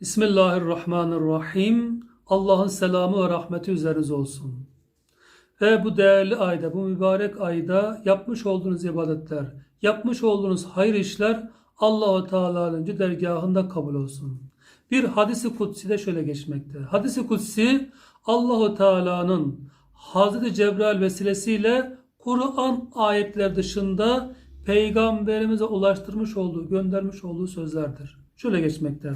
Bismillahirrahmanirrahim. Allah'ın selamı ve rahmeti üzerinize olsun. Ve bu değerli ayda, bu mübarek ayda yapmış olduğunuz ibadetler, yapmış olduğunuz hayır işler Allahu Teala'nın dergahında kabul olsun. Bir hadisi kutsi de şöyle geçmekte. Hadisi kutsi Allahu Teala'nın Hazreti Cebrail vesilesiyle Kur'an ayetler dışında peygamberimize ulaştırmış olduğu, göndermiş olduğu sözlerdir. Şöyle geçmekte.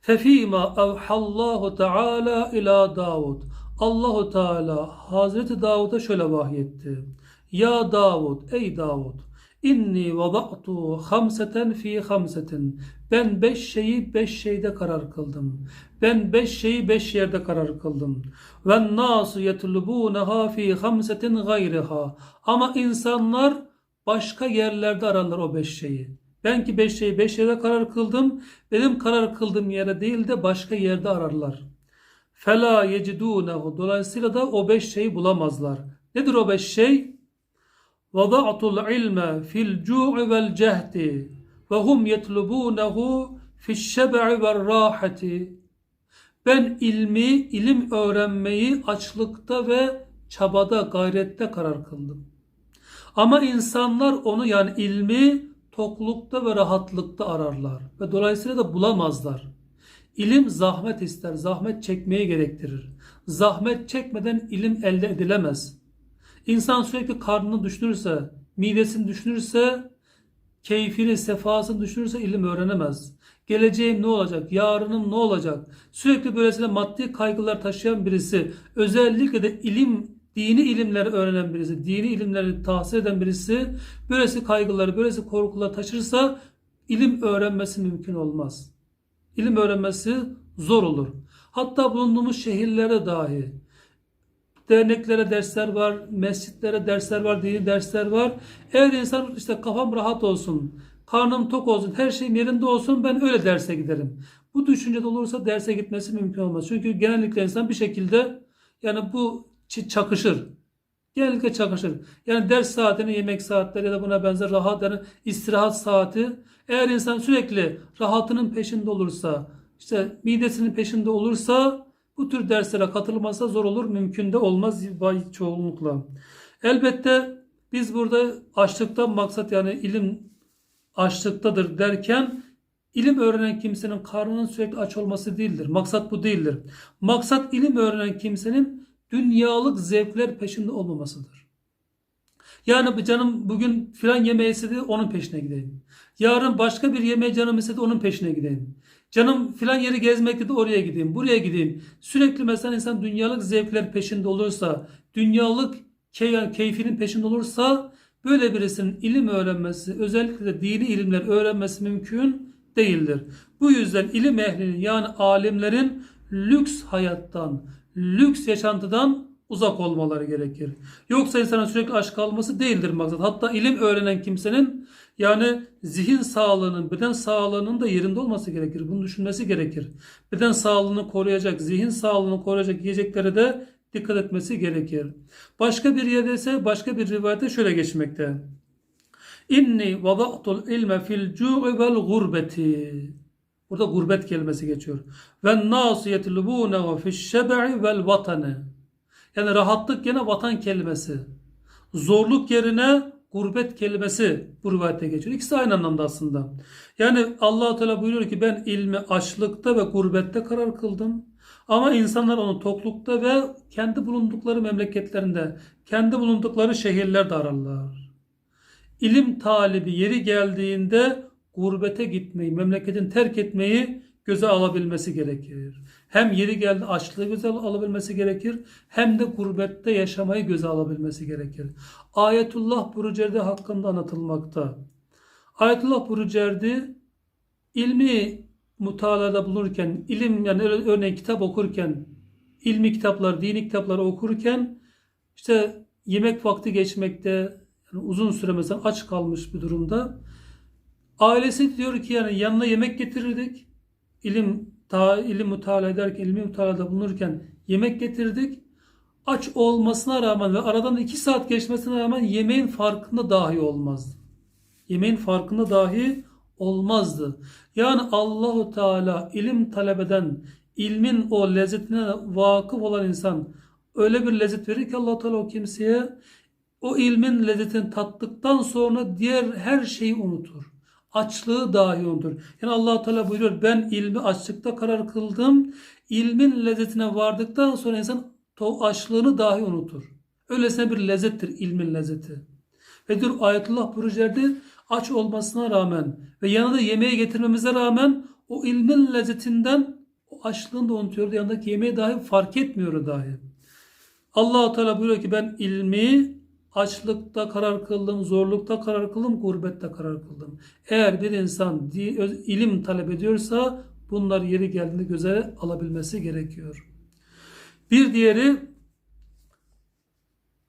Fefima evhallahu Teala ila Davud. Allahu Teala Hazreti Davud'a şöyle vahyetti. Ya Davud, ey Davud, inni vada'tu hamseten fi hamsetin. Ben beş şeyi beş şeyde karar kıldım. Ben beş şeyi beş yerde karar kıldım. Ve nasu yetlubuneha fi hamsetin gayriha. Ama insanlar başka yerlerde ararlar o beş şeyi. Ben ki beş şeyi beş yerde karar kıldım. Benim karar kıldığım yere değil de başka yerde ararlar. Fela yecidunehu. Dolayısıyla da o beş şeyi bulamazlar. Nedir o beş şey? Vada'tul ilme fil cu'i vel cehdi ve hum yetlubunehu fişşebe'i ve rahati. Ben ilmi, ilim öğrenmeyi açlıkta ve çabada, gayrette karar kıldım. Ama insanlar onu yani ilmi toklukta ve rahatlıkta ararlar ve dolayısıyla da bulamazlar. İlim zahmet ister, zahmet çekmeyi gerektirir. Zahmet çekmeden ilim elde edilemez. İnsan sürekli karnını düşünürse, midesini düşünürse, keyfini, sefasını düşünürse ilim öğrenemez. Geleceğim ne olacak? Yarınım ne olacak? Sürekli böylesine maddi kaygılar taşıyan birisi, özellikle de ilim, dini ilimleri öğrenen birisi, dini ilimleri tahsil eden birisi, böylesi kaygıları, böylesi korkular taşırsa ilim öğrenmesi mümkün olmaz. İlim öğrenmesi zor olur. Hatta bulunduğumuz şehirlere dahi derneklere dersler var, mescitlere dersler var, dini dersler var. Eğer insan işte kafam rahat olsun, karnım tok olsun, her şeyim yerinde olsun ben öyle derse giderim. Bu düşüncede olursa derse gitmesi mümkün olmaz. Çünkü genellikle insan bir şekilde yani bu çakışır. Genellikle çakışır. Yani ders saatini, yemek saatleri ya da buna benzer rahat yani istirahat saati. Eğer insan sürekli rahatının peşinde olursa, işte midesinin peşinde olursa bu tür derslere katılmazsa zor olur, mümkün de olmaz çoğunlukla. Elbette biz burada açlıktan maksat yani ilim açlıktadır derken ilim öğrenen kimsenin karnının sürekli aç olması değildir. Maksat bu değildir. Maksat ilim öğrenen kimsenin dünyalık zevkler peşinde olmamasıdır. Yani canım bugün filan yemeği istedi onun peşine gideyim. Yarın başka bir yemeği canım istedi onun peşine gideyim. Canım filan yeri gezmek dedi oraya gideyim, buraya gideyim. Sürekli mesela insan dünyalık zevkler peşinde olursa, dünyalık key- keyfinin peşinde olursa böyle birisinin ilim öğrenmesi, özellikle de dini ilimler öğrenmesi mümkün değildir. Bu yüzden ilim ehlinin yani alimlerin lüks hayattan, lüks yaşantıdan uzak olmaları gerekir. Yoksa insanın sürekli aç kalması değildir maksat. Hatta ilim öğrenen kimsenin yani zihin sağlığının, beden sağlığının da yerinde olması gerekir. Bunu düşünmesi gerekir. Beden sağlığını koruyacak, zihin sağlığını koruyacak yiyeceklere de dikkat etmesi gerekir. Başka bir yerde ise başka bir rivayette şöyle geçmekte. İnni vada'tul ilme fil cu'i vel gurbeti. Burada gurbet kelimesi geçiyor. Ve nasu yetlubûnehu fişşebe'i vel vatanı. Yani rahatlık yine vatan kelimesi. Zorluk yerine gurbet kelimesi bu rivayette geçiyor. İkisi aynı anlamda aslında. Yani allah Teala buyuruyor ki ben ilmi açlıkta ve gurbette karar kıldım. Ama insanlar onu toklukta ve kendi bulundukları memleketlerinde, kendi bulundukları şehirlerde ararlar. İlim talibi yeri geldiğinde gurbete gitmeyi, memleketin terk etmeyi göze alabilmesi gerekir. Hem yeri geldi açlığı göze alabilmesi gerekir hem de gurbette yaşamayı göze alabilmesi gerekir. Ayetullah Burucerdi hakkında anlatılmakta. Ayetullah Burucerdi ilmi mutalada bulurken, ilim yani örneğin kitap okurken, ilmi kitaplar, dini kitapları okurken işte yemek vakti geçmekte yani uzun süre mesela aç kalmış bir durumda ailesi diyor ki yani yanına yemek getirirdik. İlim ta ilim mutala ederken, ilmi mutalada bulunurken yemek getirdik. Aç olmasına rağmen ve aradan iki saat geçmesine rağmen yemeğin farkında dahi olmazdı. Yemeğin farkında dahi olmazdı. Yani Allahu Teala ilim talep eden, ilmin o lezzetine vakıf olan insan öyle bir lezzet verir ki Allah Teala o kimseye o ilmin lezzetini tattıktan sonra diğer her şeyi unutur. Açlığı dahi unutur. Yani allah Teala buyuruyor ben ilmi açlıkta karar kıldım. İlmin lezzetine vardıktan sonra insan açlığını dahi unutur. Öylesine bir lezzettir ilmin lezzeti. Ve diyor ayetullah projelerde aç olmasına rağmen ve yanında yemeği getirmemize rağmen o ilmin lezzetinden o açlığını da unutuyordu. Yanındaki yemeği dahi fark etmiyordu dahi. allah Teala buyuruyor ki ben ilmi açlıkta karar kıldım, zorlukta karar kıldım, gurbette karar kıldım. Eğer bir insan ilim talep ediyorsa bunlar yeri geldiğinde göze alabilmesi gerekiyor. Bir diğeri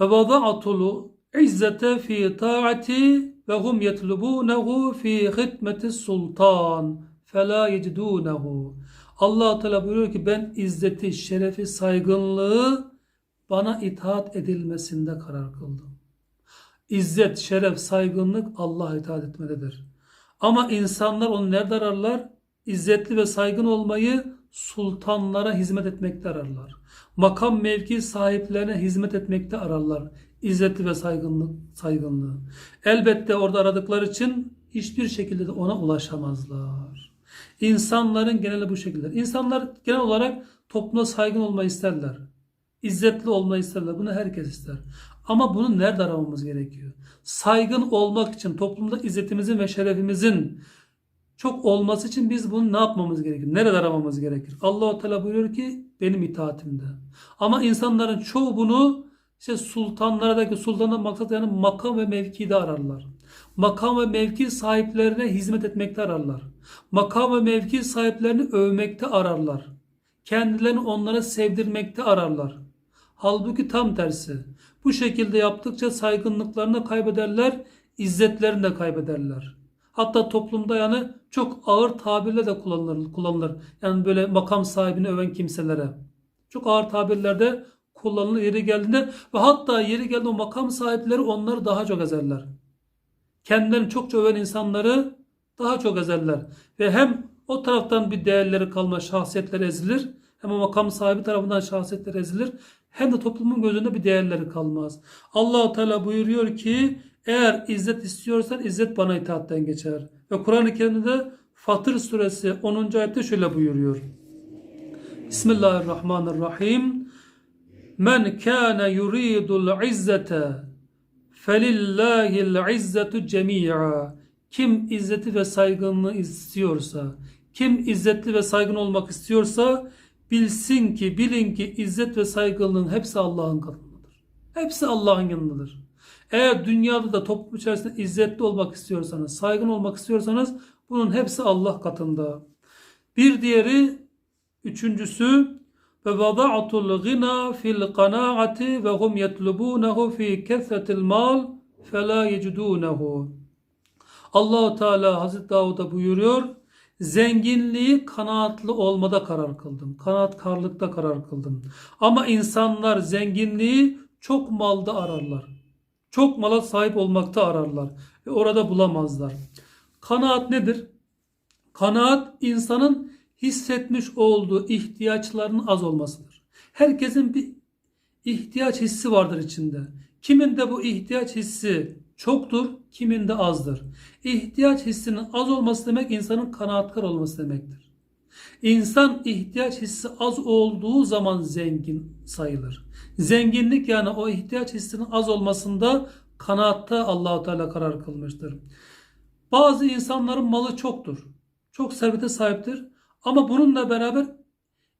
ve vada'atul izzete fi taati ve hum yetlubunehu fi hidmeti sultan fela yecidunehu. Allah Teala buyuruyor ki ben izzeti, şerefi, saygınlığı bana itaat edilmesinde karar kıldım. İzzet, şeref, saygınlık Allah'a itaat etmededir. Ama insanlar onu nerede ararlar? İzzetli ve saygın olmayı sultanlara hizmet etmekte ararlar. Makam mevki sahiplerine hizmet etmekte ararlar. İzzetli ve saygınlık, saygınlığı. Elbette orada aradıkları için hiçbir şekilde de ona ulaşamazlar. İnsanların geneli bu şekilde. İnsanlar genel olarak topluma saygın olmayı isterler. İzzetli olmayı isterler. Bunu herkes ister. Ama bunu nerede aramamız gerekiyor? Saygın olmak için toplumda izzetimizin ve şerefimizin çok olması için biz bunu ne yapmamız gerekir? Nerede aramamız gerekir? Allahu Teala buyuruyor ki benim itaatimde. Ama insanların çoğu bunu işte sultanlardaki sultanın maksat yani makam ve mevkide ararlar. Makam ve mevki sahiplerine hizmet etmekte ararlar. Makam ve mevki sahiplerini övmekte ararlar. Kendilerini onlara sevdirmekte ararlar. Halbuki tam tersi. Bu şekilde yaptıkça saygınlıklarını kaybederler, izzetlerini de kaybederler. Hatta toplumda yani çok ağır tabirle de kullanılır. kullanılır. Yani böyle makam sahibini öven kimselere. Çok ağır tabirlerde kullanılır yeri geldiğinde ve hatta yeri geldiğinde o makam sahipleri onları daha çok ezerler. Kendilerini çokça öven insanları daha çok ezerler. Ve hem o taraftan bir değerleri kalma şahsiyetleri ezilir hem o makam sahibi tarafından şahsiyetler ezilir hem de toplumun gözünde bir değerleri kalmaz. allah Teala buyuruyor ki eğer izzet istiyorsan izzet bana itaatten geçer. Ve Kur'an-ı Kerim'de Fatır suresi 10. ayette şöyle buyuruyor. Bismillahirrahmanirrahim. Men kana yuridul izzete felillahil izzetu cemi'a. Kim izzeti ve saygınlığı istiyorsa, kim izzetli ve saygın olmak istiyorsa bilsin ki, bilin ki izzet ve saygınlığın hepsi Allah'ın katındadır. Hepsi Allah'ın yanındadır. Eğer dünyada da toplum içerisinde izzetli olmak istiyorsanız, saygın olmak istiyorsanız bunun hepsi Allah katında. Bir diğeri, üçüncüsü ve vada'atul gina fil qanaati ve hum yetlubunehu fi kesretil mal fela yecidunehu. Allahu Teala Hazreti Davud'a buyuruyor. Zenginliği kanaatlı olmada karar kıldım. Kanaatkarlıkta karar kıldım. Ama insanlar zenginliği çok malda ararlar. Çok mala sahip olmakta ararlar. Ve orada bulamazlar. Kanaat nedir? Kanaat insanın hissetmiş olduğu ihtiyaçlarının az olmasıdır. Herkesin bir ihtiyaç hissi vardır içinde. Kiminde bu ihtiyaç hissi çoktur, kiminde azdır. İhtiyaç hissinin az olması demek insanın kanaatkar olması demektir. İnsan ihtiyaç hissi az olduğu zaman zengin sayılır. Zenginlik yani o ihtiyaç hissinin az olmasında kanaatta Allahu Teala karar kılmıştır. Bazı insanların malı çoktur. Çok servete sahiptir. Ama bununla beraber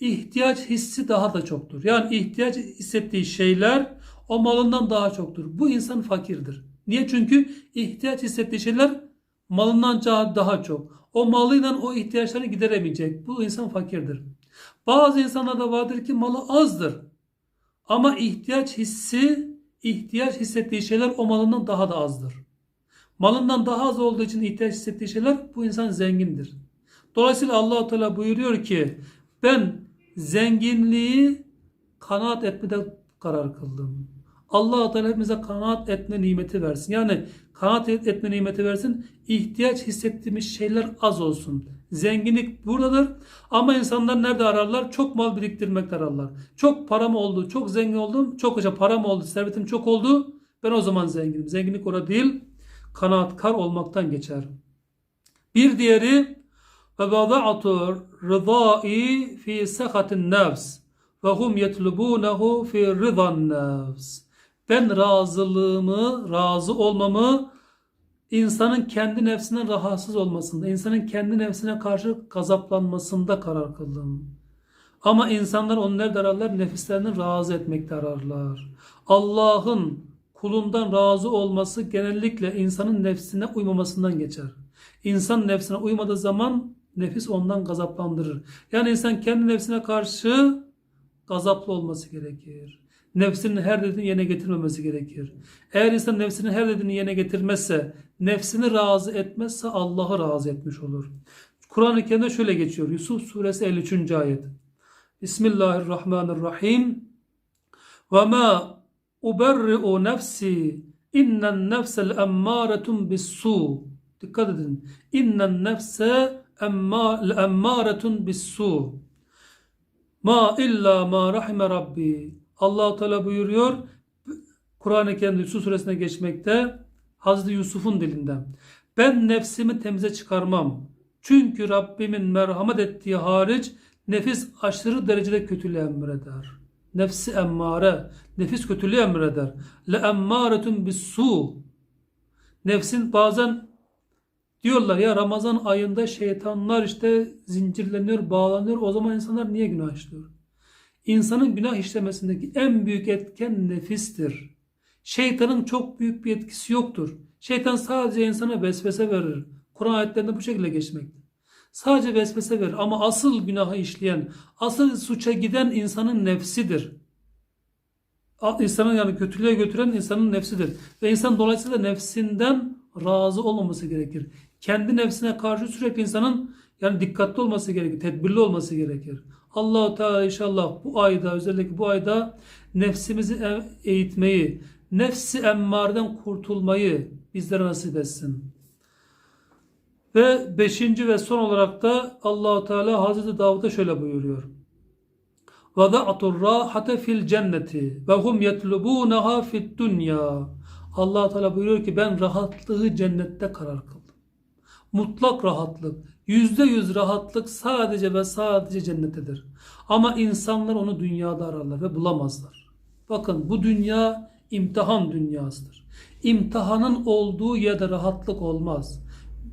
ihtiyaç hissi daha da çoktur. Yani ihtiyaç hissettiği şeyler o malından daha çoktur. Bu insan fakirdir. Niye? Çünkü ihtiyaç hissettiği şeyler malından daha çok. O malıyla o ihtiyaçlarını gideremeyecek. Bu insan fakirdir. Bazı insanlar da vardır ki malı azdır. Ama ihtiyaç hissi, ihtiyaç hissettiği şeyler o malından daha da azdır. Malından daha az olduğu için ihtiyaç hissettiği şeyler bu insan zengindir. Dolayısıyla allah Teala buyuruyor ki ben zenginliği kanaat etmede karar kıldım. Allah Teala hepimize kanaat etme nimeti versin. Yani kanaat et- etme nimeti versin. İhtiyaç hissettiğimiz şeyler az olsun. Zenginlik buradadır. Ama insanlar nerede ararlar? Çok mal biriktirmekte ararlar. Çok param oldu, çok zengin oldum, çok hoca param oldu, servetim çok oldu. Ben o zaman zenginim. Zenginlik orada değil, kanaatkar olmaktan geçer. Bir diğeri ve vada'tu rızai fi sakatin nefs ve hum yetlubunehu fi rıdan nefs. Ben razılığımı, razı olmamı insanın kendi nefsine rahatsız olmasında, insanın kendi nefsine karşı gazaplanmasında karar kıldım. Ama insanlar onu nerede ararlar? Nefislerini razı etmekte ararlar. Allah'ın kulundan razı olması genellikle insanın nefsine uymamasından geçer. İnsan nefsine uymadığı zaman nefis ondan gazaplandırır. Yani insan kendi nefsine karşı gazaplı olması gerekir. Nefsinin her dediğini yerine getirmemesi gerekir. Eğer insan nefsinin her dediğini yerine getirmezse, nefsini razı etmezse Allah'ı razı etmiş olur. Kur'an-ı Kerim'de şöyle geçiyor. Yusuf suresi 53. ayet. Bismillahirrahmanirrahim. Ve ma uberri'u nefsi innen nefsel emmâretun bis-su. Dikkat edin. İnnen nefse emmâretun bis-su. Ma illa ma rahime rabbi. Allah Teala buyuruyor. Kur'an-ı Kerim'de Yusuf suresine geçmekte. Hazreti Yusuf'un dilinden. Ben nefsimi temize çıkarmam. Çünkü Rabbimin merhamet ettiği hariç nefis aşırı derecede kötülüğü emreder. Nefsi emmare, nefis kötülüğü emreder. Le emmâretun bis su. Nefsin bazen diyorlar ya Ramazan ayında şeytanlar işte zincirleniyor, bağlanıyor. O zaman insanlar niye günah işliyor? İnsanın günah işlemesindeki en büyük etken nefistir. Şeytanın çok büyük bir etkisi yoktur. Şeytan sadece insana vesvese verir. Kur'an ayetlerinde bu şekilde geçmekte. Sadece vesvese verir ama asıl günahı işleyen, asıl suça giden insanın nefsidir. İnsanın yani kötülüğe götüren insanın nefsidir. Ve insan dolayısıyla nefsinden razı olmaması gerekir. Kendi nefsine karşı sürekli insanın yani dikkatli olması gerekir, tedbirli olması gerekir. Allahu Teala inşallah bu ayda özellikle bu ayda nefsimizi e- eğitmeyi, nefsi emmardan kurtulmayı bizlere nasip etsin. Ve beşinci ve son olarak da Allahu Teala Hazreti Davud'a şöyle buyuruyor. وَضَعْتُ الرَّاحَةَ fil cenneti ve hum yetlubunaha fid dunya. Allah Teala buyuruyor ki ben rahatlığı cennette karar kıldım. Mutlak rahatlık, yüzde yüz rahatlık sadece ve sadece cennettedir. Ama insanlar onu dünyada ararlar ve bulamazlar. Bakın bu dünya imtihan dünyasıdır. İmtihanın olduğu yerde rahatlık olmaz.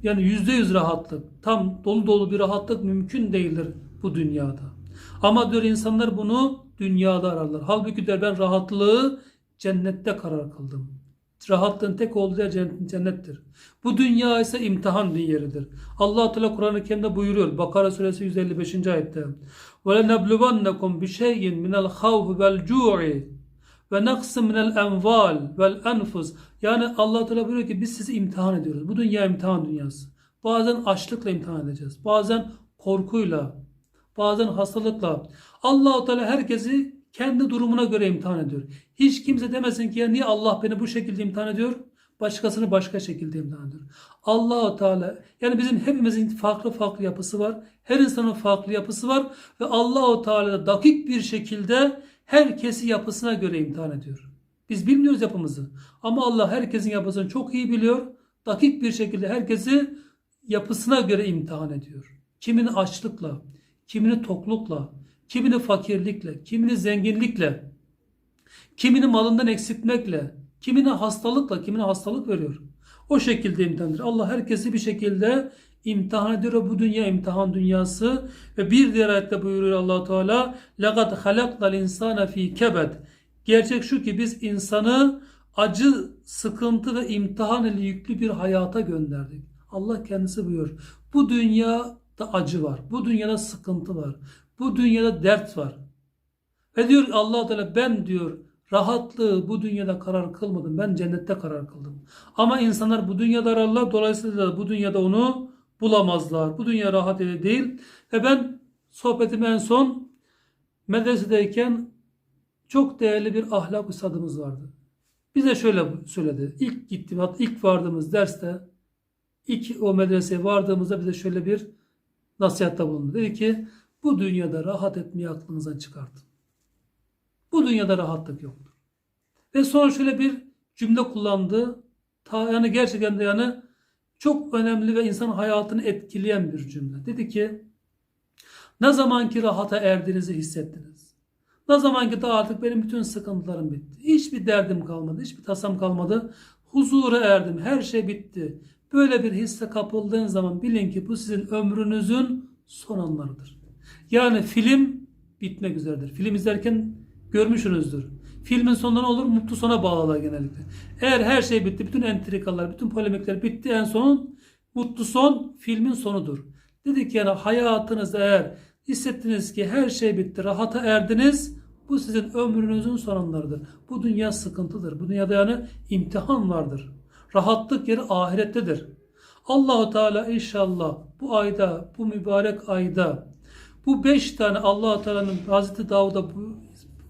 Yani yüzde yüz rahatlık, tam dolu dolu bir rahatlık mümkün değildir bu dünyada. Ama diyor insanlar bunu dünyada ararlar. Halbuki der ben rahatlığı cennette karar kıldım. Rahatlığın tek olduğu yer cennet- cennettir. Bu dünya ise imtihan yeridir. Allah Teala Kur'an-ı Kerim'de buyuruyor. Bakara suresi 155. ayette. Ve lenebluvannekum bi şey'in minel havf vel cu'i ve naqsın minel enval vel enfus. Yani Allah Teala buyuruyor ki biz sizi imtihan ediyoruz. Bu dünya imtihan dünyası. Bazen açlıkla imtihan edeceğiz. Bazen korkuyla, bazen hastalıkla. Allah Teala herkesi kendi durumuna göre imtihan ediyor. Hiç kimse demesin ki ya niye Allah beni bu şekilde imtihan ediyor? Başkasını başka şekilde imtihan ediyor. Allah Teala yani bizim hepimizin farklı farklı yapısı var. Her insanın farklı yapısı var ve Allahu Teala da dakik bir şekilde herkesi yapısına göre imtihan ediyor. Biz bilmiyoruz yapımızı. Ama Allah herkesin yapısını çok iyi biliyor. Dakik bir şekilde herkesi yapısına göre imtihan ediyor. Kimini açlıkla, kimini toklukla, kimini fakirlikle, kimini zenginlikle, kimini malından eksiltmekle, kimini hastalıkla, kimine hastalık veriyor. O şekilde imtihandır. Allah herkesi bir şekilde imtihan ediyor. Bu dünya imtihan dünyası ve bir diğer ayette buyuruyor Allah Teala: "Laqad halaknal insana fi kebed." Gerçek şu ki biz insanı acı, sıkıntı ve imtihan ile yüklü bir hayata gönderdik. Allah kendisi buyuruyor. Bu dünyada acı var. Bu dünyada sıkıntı var. Bu dünyada dert var. Ve diyor Allah Teala ben diyor rahatlığı bu dünyada karar kılmadım. Ben cennette karar kıldım. Ama insanlar bu dünyada ararlar. Dolayısıyla bu dünyada onu bulamazlar. Bu dünya rahat yeri değil. Ve ben sohbetimi en son medresedeyken çok değerli bir ahlak üstadımız vardı. Bize şöyle söyledi. İlk gittim, ilk vardığımız derste, ilk o medreseye vardığımızda bize şöyle bir nasihatta bulundu. Dedi ki, bu dünyada rahat etmeyi aklınızdan çıkartın. Bu dünyada rahatlık yoktur. Ve sonra şöyle bir cümle kullandı. Ta, yani gerçekten de yani çok önemli ve insan hayatını etkileyen bir cümle. Dedi ki, ne zamanki rahata erdiğinizi hissettiniz. Ne zaman ki daha artık benim bütün sıkıntılarım bitti. Hiçbir derdim kalmadı, hiçbir tasam kalmadı. Huzura erdim, her şey bitti. Böyle bir hisse kapıldığınız zaman bilin ki bu sizin ömrünüzün son anlarıdır. Yani film bitmek üzeredir. Film izlerken görmüşsünüzdür. Filmin sonunda ne olur? Mutlu sona bağlılar genellikle. Eğer her şey bitti, bütün entrikalar, bütün polemikler bitti en son mutlu son filmin sonudur. Dedik yani hayatınızda eğer hissettiniz ki her şey bitti, rahata erdiniz, bu sizin ömrünüzün sonunlarıdır. Bu dünya sıkıntıdır. Bu dünyada yani imtihan vardır. Rahatlık yeri ahirettedir. Allahu Teala inşallah bu ayda, bu mübarek ayda bu beş tane Allahu Teala'nın Hazreti Davud'a bu-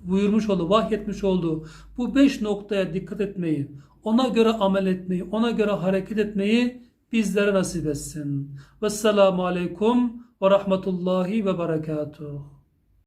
buyurmuş olduğu, vahyetmiş olduğu bu beş noktaya dikkat etmeyi, ona göre amel etmeyi, ona göre hareket etmeyi bizlere nasip etsin. Vesselamu aleyküm ve rahmetullahi ve berekatuhu.